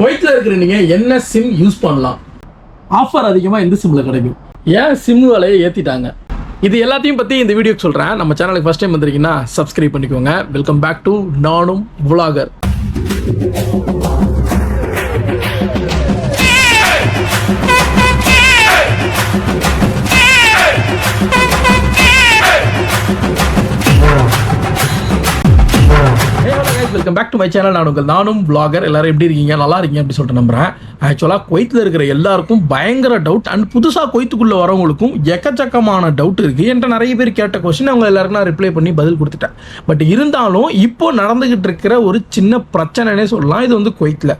குவைத்தில் இருக்கிற நீங்கள் என்ன சிம் யூஸ் பண்ணலாம்? ஆஃபர் அதிகமாக எந்த சிம்மில் கிடைக்கும்? ஏன் சிம் விலையை ஏற்றிட்டாங்க இது எல்லாத்தையும் பற்றி இந்த வீடியோக்கு சொல்கிறேன் நம்ம சேனலுக்கு ஃபஸ்ட் டைம் வந்திருக்கீங்கன்னா சப்ஸ்கிரைப் பண்ணிக்கோங்க. வெல்கம் பேக் டு நானும் vlogger. Welcome back to my channel நான் உங்கள் நானும் பிளாகர் எல்லாரும் எப்படி இருக்கீங்க? நல்லா இருக்கீங்க அப்படி சொல்லிட்டு நம்புறேன். ஆக்சுவலாக குவைத்தில் இருக்கிற எல்லாருக்கும் பயங்கர டவுட் அண்ட் புதுசாக குவைத்துக்குள்ளே வரவங்களுக்கும் எக்கச்சக்கமான டவுட் இருக்குது என்கிட்ட நிறைய பேர் கேட்ட கொஸ்டின் அவங்க எல்லாருக்கும் நான் ரிப்ளை பண்ணி பதில் கொடுத்துட்டேன். பட் இருந்தாலும் இப்போ நடந்துக்கிட்டு இருக்கிற ஒரு சின்ன பிரச்சனைனே சொல்லலாம். இது வந்து குவைத்தில்.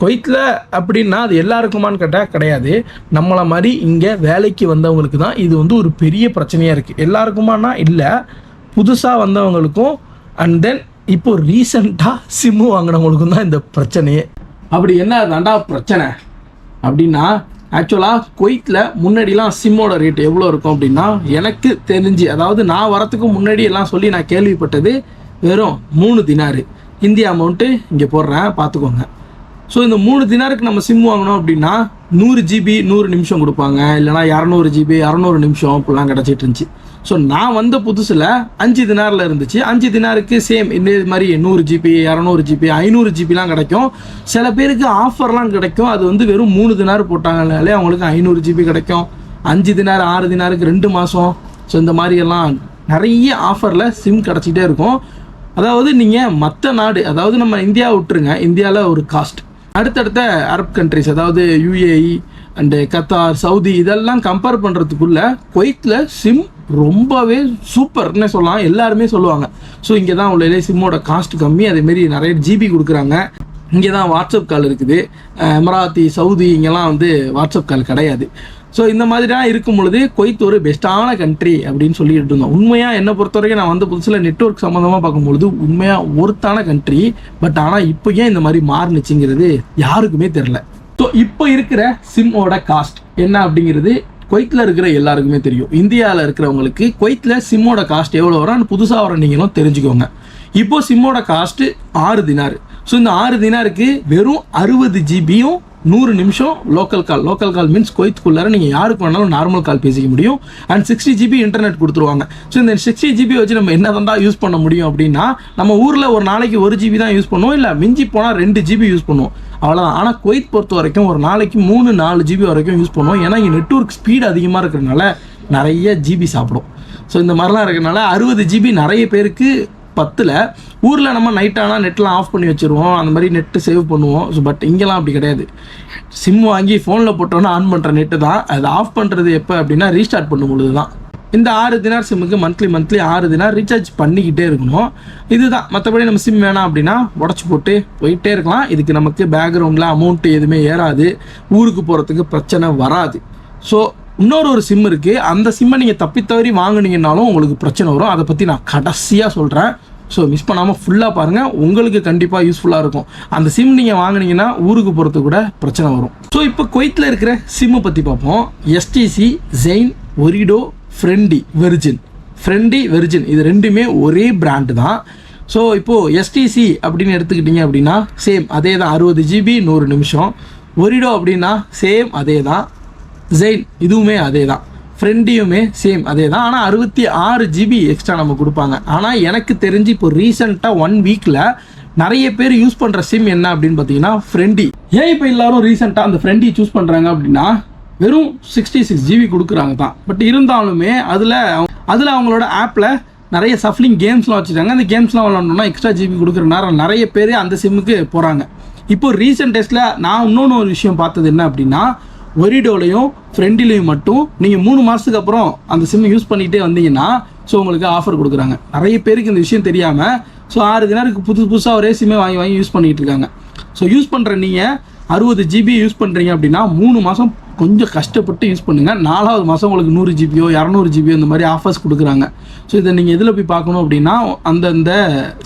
குவைத்தில் அப்படின்னா அது எல்லாருக்குமான்னு கேட்டால் கிடையாது. நம்மளை மாதிரி இங்கே வேலைக்கு வந்தவங்களுக்கு தான் இது வந்து ஒரு பெரிய பிரச்சனையாக இருக்குது எல்லாருக்குமானா இல்லை புதுசாக வந்தவங்களுக்கும் அண்ட் தென் இப்போ ரீசண்டாக சிம்மு வாங்கினவங்களுக்கும் தான் இந்த பிரச்சனையே. அப்படி என்ன தாண்டா பிரச்சனை? அப்படின்னா ஆக்சுவலாக குவைத்தில் முன்னாடிலாம் சிம்மோட ரேட் எவ்வளோ இருக்கும் அப்படின்னா எனக்கு தெரிஞ்சு அதாவது நான் வரத்துக்கு முன்னாடி எல்லாம் சொல்லி நான் கேள்விப்பட்டது வெறும் மூணு தினாரு. இந்திய அமௌண்ட்டு இங்கே போடுறேன் பார்த்துக்கோங்க. ஸோ இந்த மூணு தினாருக்கு நம்ம சிம் வாங்கினோம் அப்படின்னா நூறு ஜிபி நூறு நிமிஷம் கொடுப்பாங்க. இல்லைனா இரநூறு ஜிபி இரநூறு நிமிஷம் அப்படிலாம் கிடச்சிட்டு இருந்துச்சு. ஸோ நான் வந்த புதுசில் அஞ்சு தினாரில் இருந்துச்சு. அஞ்சு தினாருக்கு சேம் இந்த மாதிரி நூறு ஜிபி இரநூறு ஜிபி ஐநூறு ஜிபிலாம் கிடைக்கும். சில பேருக்கு ஆஃபர்லாம் கிடைக்கும். அது வந்து வெறும் மூணு தினார் போட்டாங்கனாலே அவங்களுக்கு ஐநூறு ஜிபி கிடைக்கும். அஞ்சு தினார் ஆறு தினாருக்கு ரெண்டு மாதம் ஸோ இந்த மாதிரி எல்லாம் நிறைய ஆஃபரில் சிம் கிடச்சிட்டே இருக்கும். அதாவது நீங்கள் மற்ற நாடு அதாவது நம்ம இந்தியா விட்டுருங்க. இந்தியாவில் ஒரு காஸ்ட் அடுத்தடுத்த அரப் கண்ட்ரிஸ் அதாவது யுஏஇ அண்டு கத்தார் சவுதி இதெல்லாம் கம்பேர் பண்ணுறதுக்குள்ள குவைத்தில் சிம் ரொம்பவே சூப்பர்னே சொல்லலாம். எல்லாருமே சொல்லுவாங்க. ஸோ இங்கே தான் உள்ள சிம்மோட காஸ்ட் கம்மி. அதேமாரி நிறைய ஜிபி கொடுக்குறாங்க. இங்கே தான் வாட்ஸ்அப் கால் இருக்குது எமராத்தி சவுதி இங்கெல்லாம் வந்து வாட்ஸ்அப் கால் கிடையாது. ஸோ இந்த மாதிரிலாம் இருக்கும் பொழுது கொய்த் ஒரு பெஸ்ட்டான கண்ட்ரி அப்படின்னு சொல்லிட்டு இருந்தோம். உண்மையாக என்னை பொறுத்த வரைக்கும் நான் வந்து புதுசில் நெட்ஒர்க் சம்மந்தமாக பார்க்கும்பொழுது உண்மையாக ஒருத்தான கண்ட்ரி பட் ஆனால் இப்போ ஏன் இந்த மாதிரி மாறுனுச்சுங்கிறது யாருக்குமே தெரில ஸோ இப்போ இருக்கிற சிம்மோட காஸ்ட் என்ன அப்படிங்கிறது குவைத்தில் இருக்கிற எல்லாருக்குமே தெரியும். இந்தியாவில் இருக்கிறவங்களுக்கு குவைத்தில் சிம்மோட காஸ்ட் எவ்வளோ வரும் புதுசாக வர நீங்களும் தெரிஞ்சுக்கோங்க. இப்போ சிம்மோட காஸ்ட்டு ஆறு தினார் ஸோ இந்த ஆறு தினாருக்கு வெறும் அறுபது ஜிபியும் நூறு நிமிஷம் local call local call means குவைத்துக்குள்ளார நீங்கள் யாருக்கு வேணாலும் நார்மல் கால் பேசிக்க முடியும். அண்ட் சிக்ஸ்டி ஜிபி இன்டர்நெட் கொடுத்துருவாங்க. ஸோ இந்த சிக்ஸ்டி ஜிபி வச்சு நம்ம என்ன தான் யூஸ் பண்ண முடியும் அப்படின்னா நம்ம ஊரில் ஒரு நாளைக்கு ஒரு ஜிபி தான் யூஸ் பண்ணுவோம். இல்லை மிஞ்சி போனால் ரெண்டு ஜிபி யூஸ் பண்ணுவோம். அவ்வளோதான் ஆனால் குவைத் பொறுத்த வரைக்கும் ஒரு நாளைக்கு மூணு நாலு ஜிபி வரைக்கும் யூஸ் பண்ணுவோம். ஏன்னா இங்கே நெட்ஒர்க் ஸ்பீட் அதிகமாக இருக்கிறதுனால நிறைய ஜிபி சாப்பிடும். ஸோ இந்த மாதிரிலாம் இருக்கிறனால அறுபது ஜிபி நிறைய பேருக்கு பத்தில் ஊரில் நம்ம நைட் ஆனால் நெட்லாம் ஆஃப் பண்ணி வச்சுருவோம். அந்த மாதிரி நெட்டு சேவ் பண்ணுவோம். ஸோ பட் இங்கெல்லாம் அப்படி கிடையாது. சிம் வாங்கி ஃபோனில் போட்டோன்னா ஆன் பண்ணுற நெட்டு தான். அது ஆஃப் பண்ணுறது எப்போ அப்படின்னா ரீஸ்டார்ட் பண்ணும்பொழுது தான் இந்த ஆறு தினார் சிம்முக்கு மந்த்லி மந்த்லி ஆறு தினார் ரீசார்ஜ் பண்ணிக்கிட்டே இருக்கணும். இதுதான். மற்றபடி நம்ம சிம் வேணாம் அப்படின்னா உடச்சி போட்டு போயிட்டே இருக்கலாம். இதுக்கு நமக்கு பேக்ரவுண்டில் அமௌண்ட்டு எதுவுமே ஏறாது. ஊருக்கு போகிறதுக்கு பிரச்சனை வராது. ஸோ இன்னொரு ஒரு சிம் இருக்குது அந்த சிம்மை நீங்கள் தப்பி தவறி உங்களுக்கு பிரச்சனை வரும். அதை பற்றி நான் கடைசியாக சொல்கிறேன் ஸோ மிஸ் பண்ணாமல் ஃபுல்லாக பாருங்கள் உங்களுக்கு கண்டிப்பாக யூஸ்ஃபுல்லாக இருக்கும். அந்த சிம் நீங்கள் வாங்கினீங்கன்னா ஊருக்கு போகிறதுக்கு கூட பிரச்சனை வரும். ஸோ இப்போ குவைத்தில் இருக்கிற சிம்மை பற்றி பார்ப்போம். STC Zain Ooredoo Friendi Virgin Friendi Virgin இது ரெண்டுமே ஒரே பிராண்டு தான். ஸோ இப்போது எஸ்டிசி அப்படின்னு எடுத்துக்கிட்டிங்க அப்படின்னா சேம் அதே தான் அறுபது ஜிபி நூறு நிமிஷம். ஒரிடோ அப்படின்னா சேம் அதே தான் ஜெயின் இதுவுமே அதே தான் ஃப்ரெண்டியுமே சேம் அதே தான் ஆனால் அறுபத்தி ஆறு ஜிபி எக்ஸ்ட்ரா நம்ம கொடுப்பாங்க. ஆனால் எனக்கு தெரிஞ்சு இப்போ ரீசெண்டாக ஒன் வீக்கில் நிறைய பேர் யூஸ் பண்ணுற சிம் என்ன அப்படின்னு பார்த்தீங்கன்னா ஃப்ரெண்டி ஏன் இப்போ எல்லாரும் ரீசெண்டாக அந்த ஃப்ரெண்டி சூஸ் பண்ணுறாங்க அப்படின்னா வெறும் சிக்ஸ்டி சிக்ஸ் ஜிபி கொடுக்குறாங்க தான். பட் இருந்தாலுமே அதில் அதில் அவங்களோட ஆப்பில் நிறைய சஃப்லிங் கேம்ஸ்லாம் வச்சுருக்காங்க அந்த கேம்ஸ்லாம் விளாண்டோம்னா எக்ஸ்ட்ரா ஜிபி கொடுக்குறனால நிறைய பேர் அந்த சிம்முக்கு போகிறாங்க இப்போ ரீசெண்ட் டேஸில் நான் இன்னொன்று ஒரு விஷயம் பார்த்தது என்ன அப்படின்னா வெரிடோலையும் ஃப்ரெண்டிலையும் மட்டும் நீங்கள் மூணு மாதத்துக்கு அப்புறம் அந்த சிம்மை யூஸ் பண்ணிகிட்டே வந்தீங்கன்னா ஸோ உங்களுக்கு ஆஃபர் கொடுக்குறாங்க. நிறைய பேருக்கு இந்த விஷயம் தெரியாமல் ஸோ ஆறு தினருக்கு புதுசு புதுசாக ஒரே சிம்மே வாங்கி வாங்கி யூஸ் பண்ணிகிட்டு இருக்காங்க. ஸோ யூஸ் பண்ணுற நீங்கள் அறுபது ஜிபி யூஸ் பண்ணுறீங்க அப்படின்னா மூணு மாதம் கொஞ்சம் கஷ்டப்பட்டு யூஸ் பண்ணுங்கள் நாலாவது மாதம் உங்களுக்கு நூறு ஜிபியோ இரநூறு ஜிபியோ இந்த மாதிரி ஆஃபர்ஸ் கொடுக்குறாங்க. ஸோ இதை நீங்கள் எதில் போய் பார்க்கணும் அப்படின்னா அந்தந்த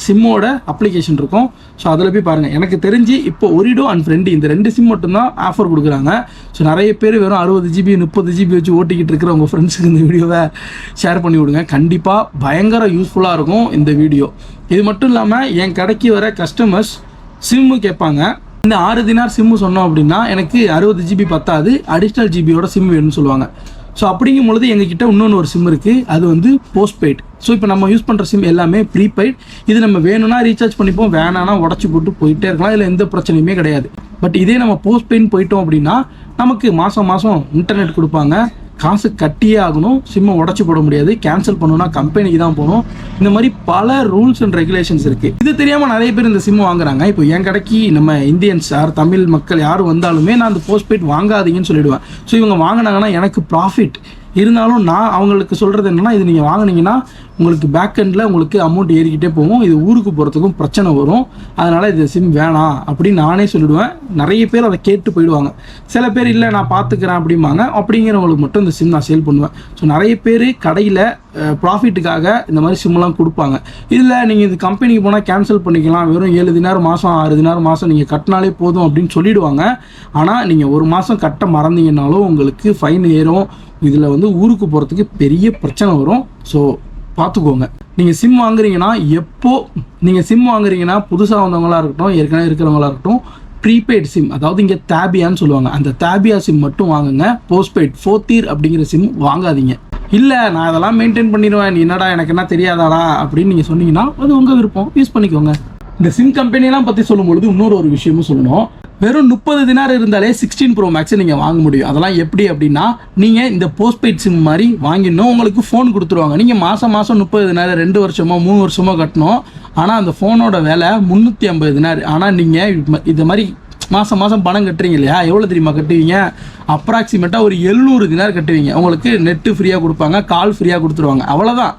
சிம்மோட அப்ளிகேஷன் இருக்கும். ஸோ அதில் போய் பாருங்கள் எனக்கு தெரிஞ்சு இப்போ ஒரிடோ அண்ட் ஃப்ரெண்டு இந்த ரெண்டு சிம் மட்டும்தான் ஆஃபர் கொடுக்குறாங்க. ஸோ நிறைய பேர் வெறும் அறுபது ஜிபி முப்பது ஜிபி வச்சு ஓட்டிக்கிட்டு இருக்கிற உங்கள் ஃப்ரெண்ட்ஸுக்கு இந்த வீடியோவை ஷேர் பண்ணி விடுங்க. கண்டிப்பாக பயங்கர யூஸ்ஃபுல்லாக இருக்கும் இந்த வீடியோ இது மட்டும் இல்லாமல் என் கடைக்கு வர கஸ்டமர்ஸ் சிம்மு கேட்பாங்க. இந்த ஆறு தினார் சிம்மு சொன்னோம் அப்படின்னா எனக்கு அறுபது ஜிபி பத்தாது அடிஷ்னல் ஜிபியோட சிம் வேணும்னு சொல்லுவாங்க. ஸோ அப்படிங்கும் பொழுது எங்ககிட்ட இன்னொன்று ஒரு சிம் இருக்குது அது வந்து போஸ்ட்பெய்ட் ஸோ இப்போ நம்ம யூஸ் பண்ணுற சிம் எல்லாமே ப்ரீபெய்ட் இது நம்ம வேணும்னா ரீசார்ஜ் பண்ணிப்போம் வேணானா உடச்சி போட்டு போயிட்டே இருக்கலாம். இதில் எந்த பிரச்சனையுமே கிடையாது. பட் இதே நம்ம போஸ்ட்பெய்ட் போயிட்டோம் அப்படின்னா நமக்கு மாதம் மாதம் இன்டர்நெட் கொடுப்பாங்க. காசு கட்டியே ஆகணும் சிம்மை உடச்சி போட முடியாது கேன்சல் பண்ணணும்னா கம்பெனிக்கு தான் போகணும். இந்த மாதிரி பல ரூல்ஸ் அண்ட் ரெகுலேஷன்ஸ் இருக்குது இது தெரியாமல் நிறைய பேர் இந்த சிம் வாங்குறாங்க. இப்போ என் கடைக்கு நம்ம இந்தியன்ஸ் யார் தமிழ் மக்கள் யார் வந்தாலுமே நான் அந்த போஸ்ட்பெய்ட் வாங்காதீங்கன்னு சொல்லிடுவேன். ஸோ இவங்க வாங்கினாங்கன்னா எனக்கு ப்ராஃபிட் இருந்தாலும் நான் அவங்களுக்கு சொல்கிறது என்னென்னா இது நீங்கள் வாங்கினீங்கன்னா உங்களுக்கு பேக் எண்டில் உங்களுக்கு அமௌண்ட் ஏறிக்கிட்டே போகும். இது ஊருக்கு போகிறதுக்கும் பிரச்சனை வரும். அதனால் இது சிம் வேணாம் அப்படின்னு நானே சொல்லிடுவேன். நிறைய பேர் அதை கேட்டு போயிடுவாங்க. சில பேர் இல்லை நான் பார்த்துக்கிறேன் அப்படிம்பாங்க. அப்படிங்கிறவங்களுக்கு மட்டும் இந்த சிம் நான் சேல் பண்ணுவேன். ஸோ நிறைய பேர் கடையில் ப்ராஃபிட்டுக்காக இந்த மாதிரி சிம்லாம் கொடுப்பாங்க. இதில் நீங்கள் இது கம்பெனிக்கு போனால் கேன்சல் பண்ணிக்கலாம். வெறும் ஏழு தினார் மாதம் ஆறு தினார் மாதம் நீங்கள் கட்டினாலே போதும் அப்படின்னு சொல்லிடுவாங்க. ஆனால் நீங்கள் ஒரு மாதம் கட்ட மறந்தீங்கன்னாலும் உங்களுக்கு ஃபைன் ஏறும். இதில் வந்து ஊருக்கு போகிறதுக்கு பெரிய பிரச்சனை வரும். ஸோ பார்த்துக்கோங்க. நீங்கள் சிம் வாங்குறீங்கன்னா எப்போ நீங்கள் சிம் வாங்குறீங்கன்னா புதுசாக வந்தவங்களா இருக்கட்டும் ஏற்கனவே இருக்கிறவங்களா இருக்கட்டும் ப்ரீபெய்ட் சிம் அதாவது இங்கே தேபியான்னு சொல்லுவாங்க. அந்த தேபியா சிம் மட்டும் வாங்குங்க. போஸ்ட்பெய்ட் ஃபோர்த்தீர் அப்படிங்கிற சிம் வாங்காதீங்க. இல்லை நான் அதெல்லாம் மெயின்டைன் பண்ணிடுவேன். நீ என்னடா எனக்கு என்ன தெரியாதாடா அப்படின்னு நீங்கள் சொன்னீங்கன்னா அது உங்கள் விருப்பம். யூஸ் பண்ணிக்கோங்க. இந்த சிம் கம்பெனிலாம் பற்றி சொல்லும்பொழுது இன்னொரு ஒரு விஷயமும் சொல்லணும். வெறும் முப்பது தினார் இருந்தாலே சிக்ஸ்டீன் ப்ரோ மேக்ஸை நீங்கள் வாங்க முடியும். அதெல்லாம் எப்படி அப்படின்னா நீங்கள் இந்த போஸ்ட்பெய்ட் சிம் மாதிரி வாங்கிடணும். உங்களுக்கு ஃபோன் கொடுத்துருவாங்க. நீங்கள் மாதம் மாதம் முப்பது தினார் ரெண்டு வருஷமோ மூணு வருஷமோ கட்டணும். ஆனால் அந்த ஃபோனோட விலை முந்நூற்றி ஐம்பது தினார். ஆனால் நீங்கள் இது மாதிரி மாதம் மாதம் பணம் கட்டுறீங்க இல்லையா? எவ்வளோ தெரியுமா கட்டுவீங்க? அப்ராக்சிமேட்டாக ஒரு எழுநூறு தினார் கட்டுவீங்க. உங்களுக்கு நெட்டு ஃப்ரீயாக கொடுப்பாங்க கால் ஃப்ரீயாக கொடுத்துருவாங்க. அவ்வளோதான்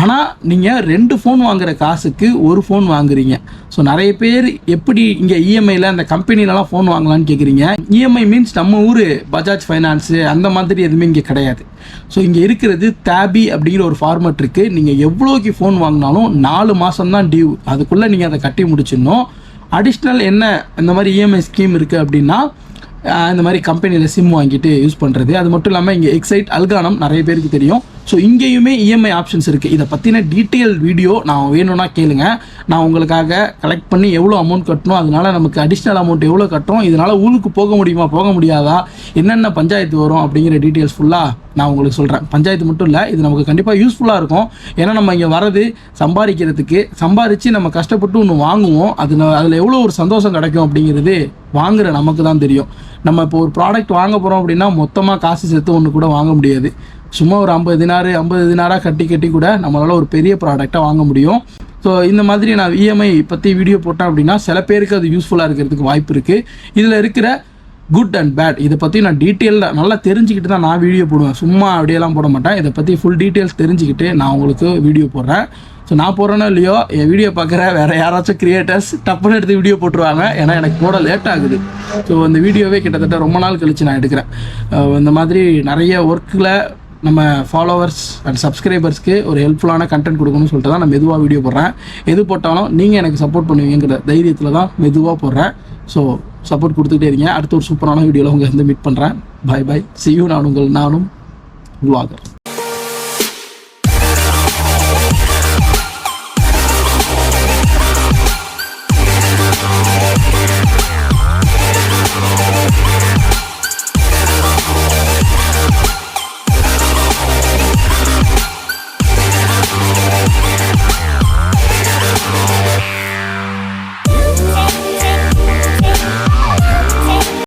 ஆனால் நீங்கள் ரெண்டு ஃபோன் வாங்குற காசுக்கு ஒரு ஃபோன் வாங்குறீங்க. ஸோ நிறைய பேர் எப்படி இங்கே இஎம்ஐயில் அந்த கம்பெனிலலாம் ஃபோன் வாங்கலாம்னு கேட்குறீங்க இஎம்ஐ மீன்ஸ் நம்ம ஊர் பஜாஜ் ஃபைனான்ஸு அந்த மாதிரி எதுவுமே இங்கே கிடையாது. ஸோ இங்கே இருக்கிறது தேபி அப்படிங்கிற ஒரு ஃபார்மேட் இருக்குது நீங்கள் எவ்வளோக்கு ஃபோன் வாங்கினாலும் நாலு மாதம் தான் டியூ அதுக்குள்ளே நீங்கள் அதை கட்டி முடிச்சிடணும். அடிஷ்னல் என்ன இந்த மாதிரி இஎம்ஐ ஸ்கீம் இருக்குது அப்படின்னா இந்த மாதிரி கம்பெனியில் சிம் வாங்கிட்டு யூஸ் பண்ணுறது அது மட்டும் இல்லாமல் இங்கே எக்ஸைட் அல்கானம் நிறைய பேருக்கு தெரியும். ஸோ இங்கேயுமே இஎம்ஐ ஆப்ஷன்ஸ் இருக்குது இதை பற்றின டீட்டெயில் வீடியோ நான் வேணும்னா கேளுங்க. நான் உங்களுக்காக கலெக்ட் பண்ணி எவ்வளோ அமௌண்ட் கட்டணும் அதனால நமக்கு அடிஷ்னல் அமௌண்ட் எவ்வளோ கட்டணும் இதனால் ஊருக்கு போக முடியுமா போக முடியாதா என்னென்ன பஞ்சாயத்து வரும் அப்படிங்கிற டீட்டெயில்ஸ் ஃபுல்லாக நான் உங்களுக்கு சொல்கிறேன் பஞ்சாயத்து மட்டும் இல்லை இது நமக்கு கண்டிப்பாக யூஸ்ஃபுல்லாக இருக்கும். ஏன்னா நம்ம இங்கே வரது சம்பாதிக்கிறதுக்கு சம்பாரித்து நம்ம கஷ்டப்பட்டு ஒன்று வாங்குவோம். அது அதில் எவ்வளோ ஒரு சந்தோஷம் கிடைக்கும் அப்படிங்கிறது வாங்குற நமக்கு தான் தெரியும். நம்ம இப்போ ஒரு ப்ராடக்ட் வாங்க போகிறோம் அப்படின்னா மொத்தமாக காசு சேர்த்து ஒன்று கூட வாங்க முடியாது. சும்மா ஒரு ஐம்பது தினாறு ஐம்பது தினாராக கட்டி கட்டி கூட நம்மளால் ஒரு பெரிய ப்ராடக்டாக வாங்க முடியும். ஸோ இந்த மாதிரி நான் இஎம்ஐ பற்றி வீடியோ போட்டேன் அப்படின்னா சில பேருக்கு அது யூஸ்ஃபுல்லாக இருக்கிறதுக்கு வாய்ப்பு இருக்குது இதில் இருக்கிற குட் அண்ட் பேட் இதை பற்றி நான் டீட்டெயிலில் நல்லா தெரிஞ்சுக்கிட்டு தான் நான் வீடியோ போடுவேன். சும்மா அப்படியெல்லாம் போட மாட்டேன். இதை பற்றி ஃபுல் டீட்டெயில்ஸ் தெரிஞ்சுக்கிட்டு நான் உங்களுக்கு வீடியோ போடுறேன். ஸோ நான் போடுறேனோ இல்லையோ என் வீடியோ பார்க்குற வேறு யாராச்சும் கிரியேட்டர்ஸ் டப்புன்னு எடுத்து வீடியோ போட்டுருவாங்க. ஏன்னா எனக்கு போட லேட் ஆகுது. ஸோ அந்த வீடியோவே கிட்டத்தட்ட ரொம்ப நாள் கழித்து நான் எடுக்கிறேன். Uh, இந்த மாதிரி நிறைய ஒர்க்கில் நம்ம ஃபாலோவர்ஸ் அண்ட் சப்ஸ்கிரைபர்ஸ்க்கு ஒரு ஹெல்ப்ஃபுல்லான கண்டென்ட் கொடுக்கணும்னு சொல்லிட்டு தான் நான் மெதுவாக வீடியோ போடுறேன். எது போட்டாலும் நீங்கள் எனக்கு சப்போர்ட் பண்ணுவீங்கிற தைரியத்தில் தான் மெதுவாக போடுறேன். ஸோ சப்போர்ட் கொடுத்துக்கிட்டே இருங்க. அடுத்த ஒரு சூப்பரான வீடியோவில் உங்கள் வந்து மீட் பண்ணுறேன் பை பாய் சியூ நான் உங்கள் நானும் உருவாகிறேன்